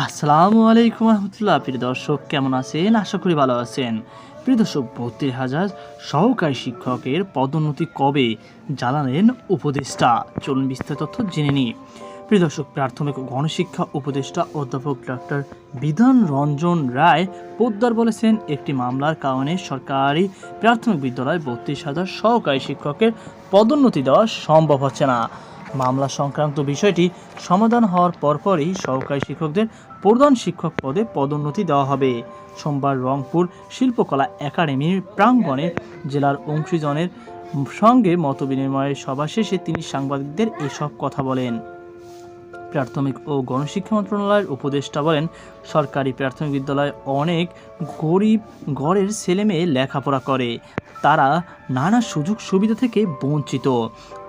আসসালামু আলাইকুম রহমতুল্লাহ, প্রিয় দর্শক, কেমন আছেন? আশা করি ভালো আছেন। প্রিয় দর্শক, বত্রিশ হাজার সহকারী শিক্ষকের পদোন্নতি কবে জানালেন উপদেষ্টা? চলুন বিস্তারিত তথ্য জেনে নিই। প্রিয় দর্শক, প্রাথমিক গণশিক্ষা উপদেষ্টা অধ্যাপক ডক্টর বিধান রঞ্জন রায় পোদ্দার বলেছেন, একটি মামলার কারণে সরকারি প্রাথমিক বিদ্যালয়ে বত্রিশ হাজার সহকারী শিক্ষকের পদোন্নতি দেওয়া সম্ভব হচ্ছে না। মামলা সংক্রান্ত বিষয়টি সমাধান হওয়ার পরপরই সহকারী শিক্ষকদের প্রধান শিক্ষক পদে পদোন্নতি দেওয়া হবে। সোমবার রংপুর শিল্পকলা একাডেমির প্রাঙ্গণে জেলার অংশীজনের সঙ্গে মতবিনিময়ের সভা শেষে তিনি সাংবাদিকদের এসব কথা বলেন। প্রাথমিক ও গণশিক্ষা মন্ত্রণালয়ের উপদেষ্টা বলেন, সরকারি প্রাথমিক বিদ্যালয়ে অনেক গরিব ঘরের ছেলেমেয়ে লেখাপড়া করে। তারা নানা সুযোগ সুবিধা থেকে বঞ্চিত।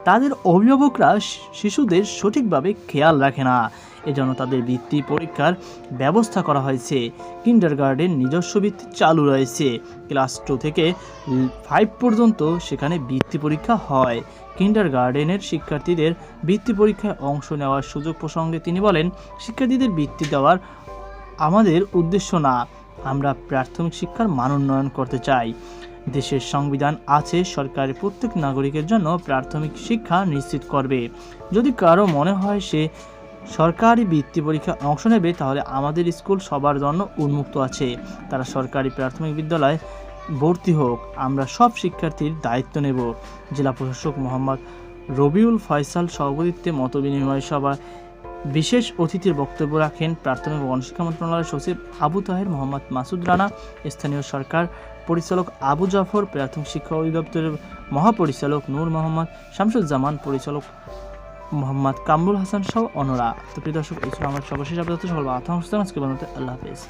তাদের অভিভাবকরা শিশুদের সঠিকভাবে খেয়াল রাখে না। এজন্য তাদের বৃত্তি পরীক্ষার ব্যবস্থা করা হয়েছে। কিন্ডার গার্ডেন নিজস্ব বৃত্তি চালু রয়েছে। ক্লাস টু থেকে ফাইভ পর্যন্ত সেখানে বৃত্তি পরীক্ষা হয়। কিন্ডার গার্ডেনের শিক্ষার্থীদের বৃত্তি পরীক্ষায় অংশ নেওয়ার সুযোগ প্রসঙ্গে তিনি বলেন, শিক্ষার্থীদের বৃত্তি দেওয়ার আমাদের উদ্দেশ্য না। আমরা প্রাথমিক শিক্ষার মান উন্নয়ন করতে চাই। দেশের সংবিধান আছে সরকারের প্রত্যেক নাগরিকের জন্য প্রাথমিক শিক্ষা নিশ্চিত করবে। যদি কারও মনে হয় সে সরকারি বৃত্তি পরীক্ষায় অংশ নেবে, তাহলে আমাদের স্কুল সবার জন্য উন্মুক্ত আছে। তারা সরকারি প্রাথমিক বিদ্যালয়ে ভর্তি হোক, আমরা সব শিক্ষার্থীর দায়িত্ব নেব। জেলা প্রশাসক মোহাম্মদ রবিউল ফয়সাল সভাপতিত্বে মতবিনিময় সভা বিশেষ অতিথির বক্তব্য রাখেন প্রাথমিক ও গণশিক্ষা মন্ত্রণালয়ের সচিব আবু তাহের মোহাম্মদ মাসুদ রানা, স্থানীয় সরকার পরিচালক আবু জাফর, প্রাথমিক শিক্ষা অধিদপ্তরের মহাপরিচালক নূর মোহাম্মদ, শামসুজ্জামান পরিচালক মোহাম্মদ কামরুল হাসান সহ অনরা তো প্রিয় দর্শক, এই ছিল আমার সর্বশেষ আপাতত সকল আতঙ্ক আজকে বন্ধুতে আল্লাহ হাফেজ।